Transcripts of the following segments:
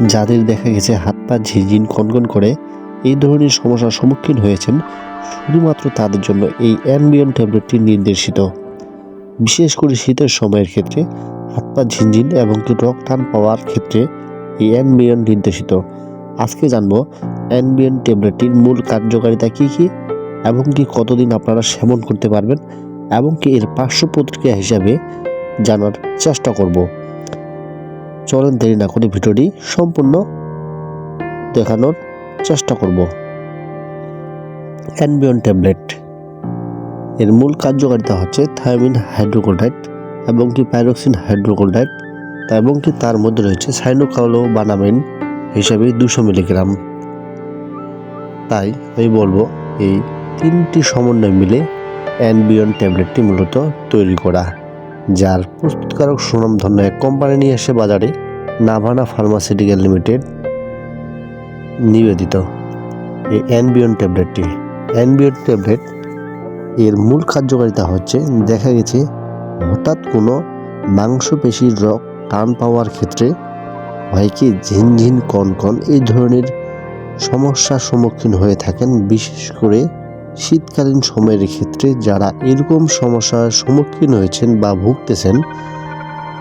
যাদের দেখা গেছে হাত পা ঝিনঝিন কনকন করে, এই ধরনের সমস্যার সম্মুখীন হয়েছেন শুধুমাত্র তাদের জন্য এই অ্যানবিয়ন ট্যাবলেটটি নির্দেশিত। বিশেষ করে শীতের সময়ের ক্ষেত্রে হাত পা ঝিনঝিন এবং রক টান পাওয়ার ক্ষেত্রে এই অ্যানবিয়ন নির্দেশিত। আজকে জানব অ্যানবিয়ন ট্যাবলেটটির মূল কার্যকারিতা কী কী এবং কি কতদিন আপনারা সেবন করতে পারবেন এবং কি এর পার্শ্ব প্রতিক্রিয়া হিসাবে জানার চেষ্টা করব। চলেন দেরি না করে ভিডিওটি সম্পূর্ণ দেখানোর চেষ্টা করব। অ্যানবিয়ন ট্যাবলেট এর মূল কার্যকারিতা হচ্ছে থায়ামিন হাইড্রোকোল্ডাইট এবং কি পাইরক্সিন হাইড্রোকোল্ডাইট এবং কি তার মধ্যে রয়েছে সাইনোকালো বানামিন হিসাবে দুশো মিলিগ্রাম। তাই আমি বলব এই তিনটি সমন্বয় মিলে অ্যানবিয়ন ট্যাবলেটটি মূলত তৈরি করা, যার প্রস্তুতকারক সুনামধন্য এক কোম্পানি নিয়ে এসে বাজারে নাভানা ফার্মাসিউটিক্যাল লিমিটেড নিবেদিত এই অ্যানবিয়ন ট্যাবলেটটি। অ্যানবিয়ন ট্যাবলেট এর মূল কার্যকারিতা হচ্ছে, দেখা গেছে হঠাৎ কোনো মাংসপেশির রক টান পাওয়ার ক্ষেত্রে হয় কি ঝিনঝিন কনকন এই ধরনের সমস্যার সম্মুখীন হয়ে থাকেন, বিশেষ করে শীতকালীন সময়ের ক্ষেত্রে যারা এরকম সমস্যার সম্মুখীন হয়েছেন বা ভুগতেছেন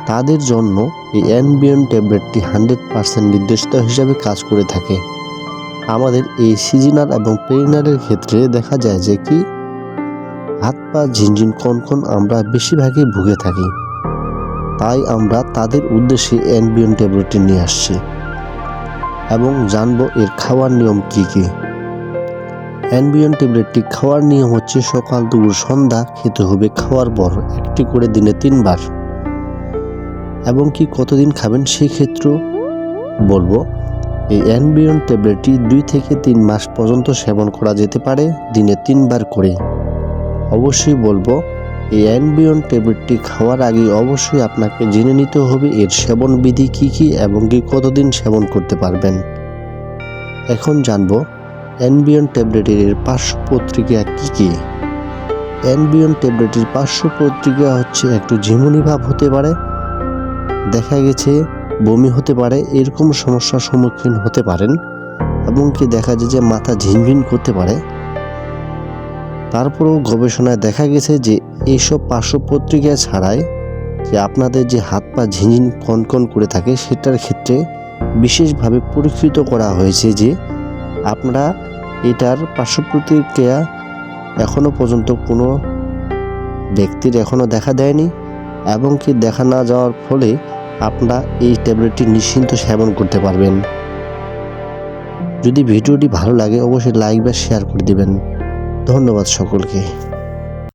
তাদের জন্য এই অ্যানবিয়ন ট্যাবলেটটি হান্ড্রেড পার্সেন্ট নির্দেশিত হিসাবে কাজ করে থাকে। আমাদের এই সিজনাল এবং পেরিনালের ক্ষেত্রে দেখা যায় যে কি? হাত পা ঝিনঝিন কনকন আমরা বেশিরভাগই ভুগে থাকি। তাই আমরা তাদের উদ্দেশ্যে অ্যানবিয়ন ট্যাবলেটটি নিয়ে আসছি। এবং জানব এর খাওয়ার নিয়ম কি কি? অ্যানবিয়ন ট্যাবলেটটি খাওয়ার নিয়ম হচ্ছে সকাল, দুপুর, সন্ধ্যা, খেতে হবে খাওয়ার পর একটি করে দিনে তিনবার। এবং কি কতদিন খাবেন সেই ক্ষেত্র বলব। এই অ্যানবিয়ন ট্যাবলেটটি দুই থেকে তিন মাস পর্যন্ত সেবন করা যেতে পারে, দিনে তিনবার করে। অবশ্যই বলব, এই অ্যানবিয়ন ট্যাবলেটটি খাওয়ার আগে অবশ্যই আপনাকে জেনে নিতে হবে এর সেবন বিধি কী কী এবং কি কতদিন সেবন করতে পারবেন। এখন জানব অ্যানবিয়ন ট্যাবলেটের পার্শ্ব প্রতিক্রিয়া কী কী? অ্যানবিয়ন ট্যাবলেটের পার্শ্ব প্রতিক্রিয়া হচ্ছে একটু ঝিমুনি ভাব হতে পারে দেখা গেছে বমি হতে পারে, এরকম সমস্যার সম্মুখীন হতে পারেন এবং কি দেখা যায় যে মাথা ঝিনঝিন করতে পারে। তারপরেও গবেষণায় দেখা গেছে যে এইসব পার্শ্ব প্রতিক্রিয়া ছাড়াই যে আপনাদের যে হাত পা ঝিনঝিন কনকন করে থাকে, সেটার ক্ষেত্রে বিশেষভাবে পরীক্ষিত করা হয়েছে যে আপনারা এটার পার্শ্ব প্রতিক্রিয়া এখনও পর্যন্ত কোনো ব্যক্তির এখনও দেখা দেয়নি। এবং কি দেখা না যাওয়ার ফলে আপনারা এই ট্যাবলেটটি নিশ্চিন্ত সেবন করতে পারবেন। যদি ভিডিওটি ভালো লাগে, অবশ্যই লাইক বা শেয়ার করে দিবেন। ধন্যবাদ সকলকে।